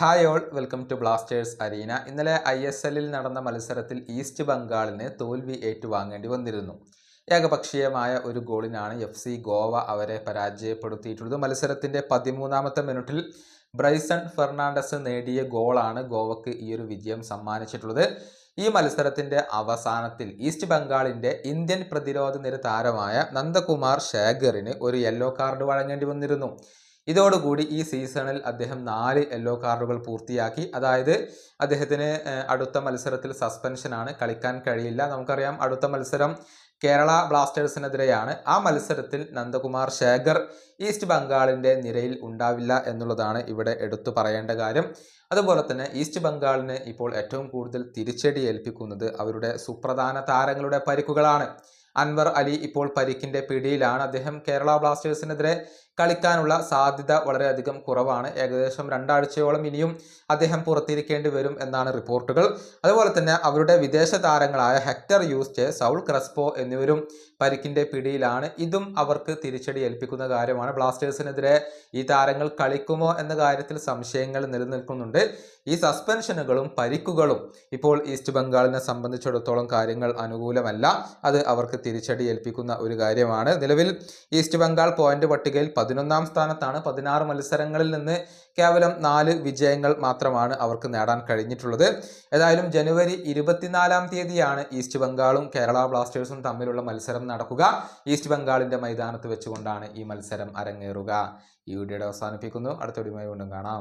Hi all welcome to Blasters arena. ഇന്നലെ I S എല്ലിൽ നടന്ന മത്സരത്തിൽ ഈസ്റ്റ് ബംഗാളിന് തോൽവി ഏറ്റുവാങ്ങേണ്ടി വന്നിരുന്നു. ഏകപക്ഷീയമായ ഒരു ഗോളിനാണ് എഫ് സി ഗോവ അവരെ പരാജയപ്പെടുത്തിയിട്ടുള്ളത്. മത്സരത്തിന്റെ പതിമൂന്നാമത്തെ മിനിറ്റിൽ ബ്രൈസൺ ഫെർണാണ്ടസ് നേടിയ ഗോളാണ് ഗോവക്ക് ഈ ഒരു വിജയം സമ്മാനിച്ചിട്ടുള്ളത്. ഈ മത്സരത്തിന്റെ അവസാനത്തിൽ ഈസ്റ്റ് ബംഗാളിന്റെ ഇന്ത്യൻ പ്രതിരോധ നിര താരമായ നന്ദകുമാർ ശേഖറിന് ഒരു യെല്ലോ കാർഡ് വഴങ്ങേണ്ടി വന്നിരുന്നു. ഇതോടുകൂടി ഈ സീസണിൽ അദ്ദേഹം നാല് യെല്ലോ കാർഡുകൾ പൂർത്തിയാക്കി. അതായത് അദ്ദേഹത്തിന് അടുത്ത മത്സരത്തിൽ സസ്പെൻഷനാണ് കളിക്കാൻ കഴിയില്ല. നമുക്കറിയാം അടുത്ത മത്സരം കേരള ബ്ലാസ്റ്റേഴ്സിനെതിരെയാണ്. ആ മത്സരത്തിൽ നന്ദകുമാർ ശേഖർ ഈസ്റ്റ് ബംഗാളിന്റെ നിരയിൽ ഉണ്ടാവില്ല എന്നുള്ളതാണ് ഇവിടെ എടുത്തു പറയേണ്ട കാര്യം. അതുപോലെ തന്നെ ഈസ്റ്റ് ബംഗാളിന് ഇപ്പോൾ ഏറ്റവും കൂടുതൽ തിരിച്ചടി ഏൽപ്പിക്കുന്നത് അവരുടെ സുപ്രധാന താരങ്ങളുടെ പരിക്കുകളാണ്. അൻവർ അലി ഇപ്പോൾ പരിക്കിന്റെ പിടിയിലാണ്. അദ്ദേഹം കേരള ബ്ലാസ്റ്റേഴ്സിനെതിരെ കളിക്കാനുള്ള സാധ്യത വളരെയധികം കുറവാണ്. ഏകദേശം രണ്ടാഴ്ചയോളം ഇനിയും അദ്ദേഹം പുറത്തിരിക്കേണ്ടി വരും എന്നാണ് റിപ്പോർട്ടുകൾ. അതുപോലെ തന്നെ അവരുടെ വിദേശ താരങ്ങളായ ഹെക്ടർ യൂസ്റ്റ് സൗൾ ക്രസ്പോ എന്നിവരും പരിക്കിന്റെ പിടിയിലാണ്. ഇതും അവർക്ക് തിരിച്ചടി ഏൽപ്പിക്കുന്ന കാര്യമാണ്. ബ്ലാസ്റ്റേഴ്സിനെതിരെ ഈ താരങ്ങൾ കളിക്കുമോ എന്ന കാര്യത്തിൽ സംശയങ്ങൾ നിലനിൽക്കുന്നുണ്ട്. ഈ സസ്പെൻഷനുകളും പരിക്കുകളും ഇപ്പോൾ ഈസ്റ്റ് ബംഗാളിനെ സംബന്ധിച്ചിടത്തോളം കാര്യങ്ങൾ അനുകൂലമല്ല. അത് അവർക്ക് തിരിച്ചടി ഏൽപ്പിക്കുന്ന ഒരു കാര്യമാണ്. നിലവിൽ ഈസ്റ്റ് ബംഗാൾ പോയിന്റ് പട്ടികയിൽ പതിനൊന്നാം സ്ഥാനത്താണ്. പതിനാറ് മത്സരങ്ങളിൽ നിന്ന് കേവലം നാല് വിജയങ്ങൾ മാത്രമാണ് അവർക്ക് നേടാൻ കഴിഞ്ഞിട്ടുള്ളത്. ഏതായാലും ജനുവരി ഇരുപത്തിനാലാം തീയതിയാണ് ഈസ്റ്റ് ബംഗാളും കേരള ബ്ലാസ്റ്റേഴ്സും തമ്മിലുള്ള മത്സരം നടക്കുക. ഈസ്റ്റ് ബംഗാളിന്റെ മൈതാനത്ത് വെച്ചുകൊണ്ടാണ് ഈ മത്സരം അരങ്ങേറുക. ഈ വീഡിയോയുടെ അവസാനിപ്പിക്കുന്നു. അടുത്ത വീഡിയോയുമായി വീണ്ടും കാണാം.